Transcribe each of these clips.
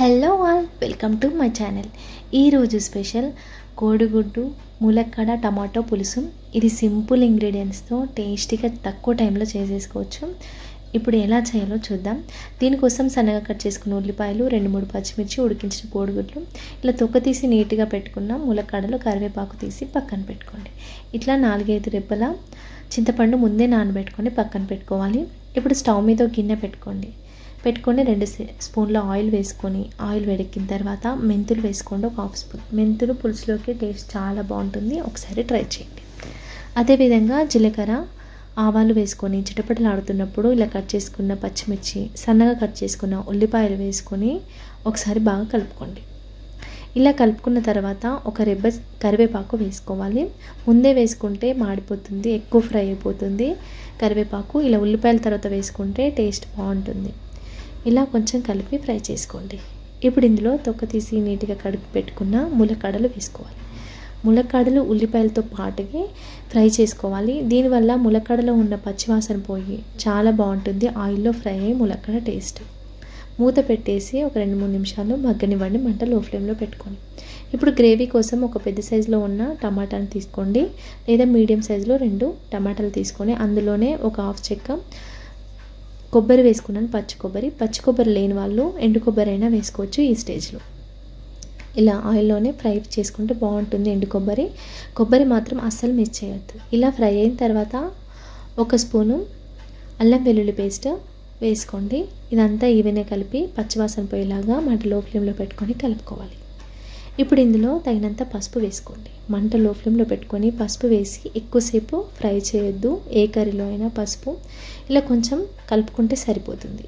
Hello all welcome to my channel. ఈరోజు special కోడిగుడ్డు ములక్కడ టమాటో పులుసు. ఇది సింపుల్ ఇంగ్రీడియంట్స్తో టేస్టీగా తక్కువ టైంలో చేసేసుకోవచ్చు. ఇప్పుడు ఎలా చేయాలో చూద్దాం. దీనికోసం సన్నగా కట్ చేసుకున్న ఉల్లిపాయలు రెండు మూడు పచ్చిమిర్చి ఉడికించిన కోడిగుడ్లు. ఇలా తొక్క తీసి నీట్గా పెట్టుకున్న ములక్కడలో కరివేపాకు తీసి పక్కన పెట్టుకోండి. ఇట్లా నాలుగైదు రెబ్బల చింతపండు ముందే నానబెట్టుకొని పక్కన పెట్టుకోవాలి. ఇప్పుడు స్టవ్ మీద గిన్నె పెట్టుకోండి. పెట్టుకొని రెండు స్పూన్ల ఆయిల్ వేసుకొని ఆయిల్ వేడెక్కిన తర్వాత మెంతులు వేసుకోండి ఒక హాఫ్ స్పూన్. మెంతులు పులుసులోకి టేస్ట్ చాలా బాగుంటుంది. ఒకసారి ట్రై చేయండి. అదేవిధంగా జీలకర్ర ఆవాలు వేసుకొని చిటపటలు ఆడుతున్నప్పుడు ఇలా కట్ చేసుకున్న పచ్చిమిర్చి సన్నగా కట్ చేసుకున్న ఉల్లిపాయలు వేసుకొని ఒకసారి బాగా కలుపుకోండి. ఇలా కలుపుకున్న తర్వాత ఒక రెబ్బ కరివేపాకు వేసుకోవాలి. ముందే వేసుకుంటే మాడిపోతుంది ఎక్కువ ఫ్రై అయిపోతుంది. కరివేపాకు ఇలా ఉల్లిపాయల తర్వాత వేసుకుంటే టేస్ట్ బాగుంటుంది. ఇలా కొంచెం కలిపి ఫ్రై చేసుకోండి. ఇప్పుడు ఇందులో తొక్క తీసి నీట్గా కడుపు పెట్టుకున్న ములక్కాడలు వేసుకోవాలి. ములక్కాడలు ఉల్లిపాయలతో పాటుగా ఫ్రై చేసుకోవాలి. దీనివల్ల ములక్కాడలో ఉన్న పచ్చివాసన పోయి చాలా బాగుంటుంది. ఆయిల్లో ఫ్రై అయ్యి ములక్కడ టేస్ట్. మూత పెట్టేసి ఒక రెండు మూడు నిమిషాలు మగ్గనివ్వండి. మంట లో ఫ్లేమ్లో పెట్టుకోండి. ఇప్పుడు గ్రేవీ కోసం ఒక పెద్ద సైజులో ఉన్న టమాటాను తీసుకోండి. లేదా మీడియం సైజులో రెండు టమాటాలు తీసుకొని అందులోనే ఒక హాఫ్ చెక్క కొబ్బరి వేసుకున్నాను పచ్చి కొబ్బరి. పచ్చి కొబ్బరి లేని వాళ్ళు ఎండు కొబ్బరి అయినా వేసుకోవచ్చు ఈ స్టేజ్లో ఇలా ఆయిల్లోనే ఫ్రై చేసుకుంటే బాగుంటుంది ఎండు కొబ్బరి. కొబ్బరి మాత్రం అస్సలు మిస్ చేయొద్దు. ఇలా ఫ్రై అయిన తర్వాత ఒక స్పూను అల్లం వెల్లుల్లి పేస్ట్ వేసుకోండి. ఇదంతా ఈవెనే కలిపి పచ్చివాసన పోయేలాగా మంట లో ఫ్లేమ్లో పెట్టుకొని కలుపుకోవాలి. ఇప్పుడు ఇందులో తగినంత పసుపు వేసుకోండి. మంట లో ఫ్లేమ్లో పెట్టుకొని పసుపు వేసి ఎక్కువసేపు ఫ్రై చేయొద్దు. ఏ కర్రీలో అయినా పసుపు. ఇలా కొంచెం కలుపుకుంటే సరిపోతుంది.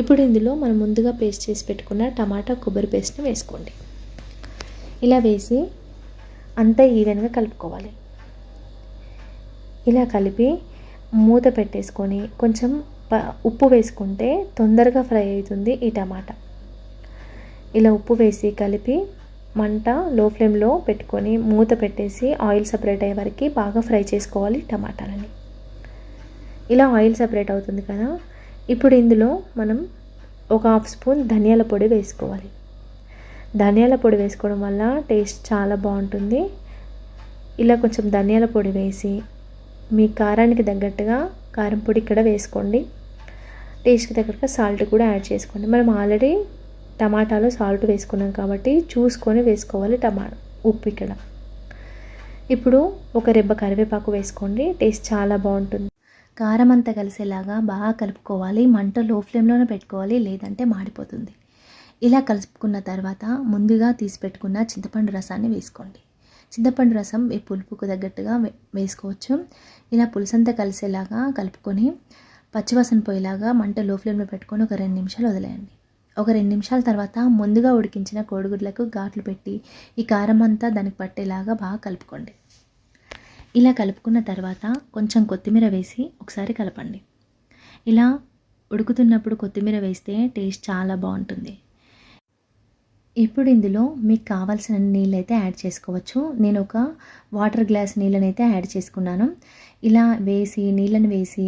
ఇప్పుడు ఇందులో మనం ముందుగా పేస్ట్ చేసి పెట్టుకున్న టమాటా కొబ్బరి పేస్ట్ని వేసుకోండి. ఇలా వేసి అంతా ఈవెన్గా కలుపుకోవాలి. ఇలా కలిపి మూత పెట్టేసుకొని కొంచెం ఉప్పు వేసుకుంటే తొందరగా ఫ్రై అవుతుంది ఈ టమాటా. ఇలా ఉప్పు వేసి కలిపి మంట లో ఫ్లేమ్లో పెట్టుకొని మూత పెట్టేసి ఆయిల్ సపరేట్ అయ్యే వరకు బాగా ఫ్రై చేసుకోవాలి టమాటాలని. ఇలా ఆయిల్ సపరేట్ అవుతుంది కదా. ఇప్పుడు ఇందులో మనం ఒక హాఫ్ స్పూన్ ధనియాల పొడి వేసుకోవాలి. ధనియాల పొడి వేసుకోవడం వల్ల టేస్ట్ చాలా బాగుంటుంది. ఇలా కొంచెం ధనియాల పొడి వేసి మీ కారానికి తగ్గట్టుగా కారం పొడి ఇక్కడ వేసుకోండి. టేస్ట్కి తగ్గట్టుగా సాల్ట్ కూడా యాడ్ చేసుకోండి. మనం ఆల్రెడీ టమాటాలో సాల్ట్ వేసుకున్నాం కాబట్టి చూసుకొని వేసుకోవాలి టమాటా ఉప్పు ఇక్కడ. ఇప్పుడు ఒక రెబ్బ కరివేపాకు వేసుకోండి టేస్ట్ చాలా బాగుంటుంది. కారం అంతా కలిసేలాగా బాగా కలుపుకోవాలి మంట లో ఫ్లేమ్లోనే పెట్టుకోవాలి లేదంటే మాడిపోతుంది. ఇలా కలుపుకున్న తర్వాత ముందుగా తీసి పెట్టుకున్న చింతపండు రసాన్ని వేసుకోండి. చింతపండు రసం ఈ పులుపుకు తగ్గట్టుగా వేసుకోవచ్చు. ఇలా పులుసంతా కలిసేలాగా కలుపుకొని పచ్చివాసన పోయేలాగా మంట లో ఫ్లేమ్లో పెట్టుకొని ఒక రెండు నిమిషాలు వదిలేయండి. ఒక రెండు నిమిషాల తర్వాత ముందుగా ఉడికించిన కోడిగుడ్లకు ఘాట్లు పెట్టి ఈ కారం అంతా దానికి పట్టేలాగా బాగా కలుపుకోండి. ఇలా కలుపుకున్న తర్వాత కొంచెం కొత్తిమీర వేసి ఒకసారి కలపండి. ఇలా ఉడుకుతున్నప్పుడు కొత్తిమీర వేస్తే టేస్ట్ చాలా బాగుంటుంది. ఇప్పుడు ఇందులో మీకు కావాల్సిన నీళ్ళు అయితే యాడ్ చేసుకోవచ్చు. నేను ఒక వాటర్ గ్లాస్ నీళ్ళని అయితే యాడ్ చేసుకున్నాను. ఇలా వేసి నీళ్ళని వేసి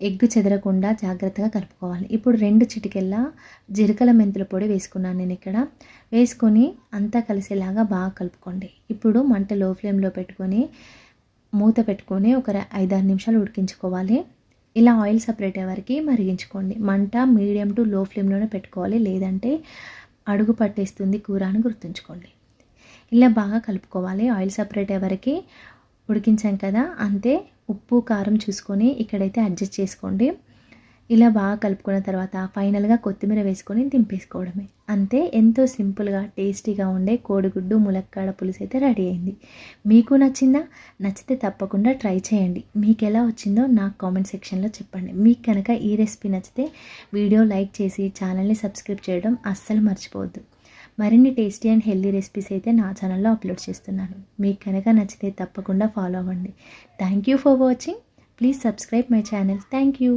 ఎగ్గు చెదరకుండా జాగ్రత్తగా కలుపుకోవాలి. ఇప్పుడు రెండు చిటికెళ్ళ జీలకల మెంతుల పొడి వేసుకున్నాను నేను ఇక్కడ. వేసుకొని అంతా కలిసేలాగా బాగా కలుపుకోండి. ఇప్పుడు మంట లో ఫ్లేమ్లో పెట్టుకొని మూత పెట్టుకొని ఒక ఐదారు నిమిషాలు ఉడికించుకోవాలి. ఇలా ఆయిల్ సపరేట్ అయ్యేవరకు మరిగించుకోండి. మంట మీడియం టు లో ఫ్లేమ్లోనే పెట్టుకోవాలి. లేదంటే అడుగు పట్టేస్తుంది కూర అని గుర్తుంచుకోండి. ఇలా బాగా కలుపుకోవాలి. ఆయిల్ సపరేట్ అయ్యేవరకు ఉడికించాం కదా అంతే ఉప్పు కారం చూసుకొని ఇక్కడైతే అడ్జస్ట్ చేసుకోండి. ఇలా బాగా కలుపుకున్న తర్వాత ఫైనల్గా కొత్తిమీర వేసుకొని దింపేసుకోవడమే. అంతే ఎంతో సింపుల్గా టేస్టీగా ఉండే కోడిగుడ్డు ములక్కాడ పులుసు అయితే రెడీ అయింది. మీకు నచ్చిందా? నచ్చితే తప్పకుండా ట్రై చేయండి. మీకు ఎలా వచ్చిందో నాకు కామెంట్ సెక్షన్లో చెప్పండి. మీకు కనుక ఈ రెసిపీ నచ్చితే వీడియో లైక్ చేసి ఛానల్ని సబ్స్క్రైబ్ చేయడం అస్సలు మర్చిపోవద్దు. మరిన్ని టేస్టీ అండ్ హెల్దీ రెసిపీస్ అయితే నా ఛానల్లో అప్లోడ్ చేస్తున్నాను. మీకు కనుక నచ్చితే తప్పకుండా ఫాలో అవ్వండి. Thank you for watching. Please subscribe my channel. Thank you.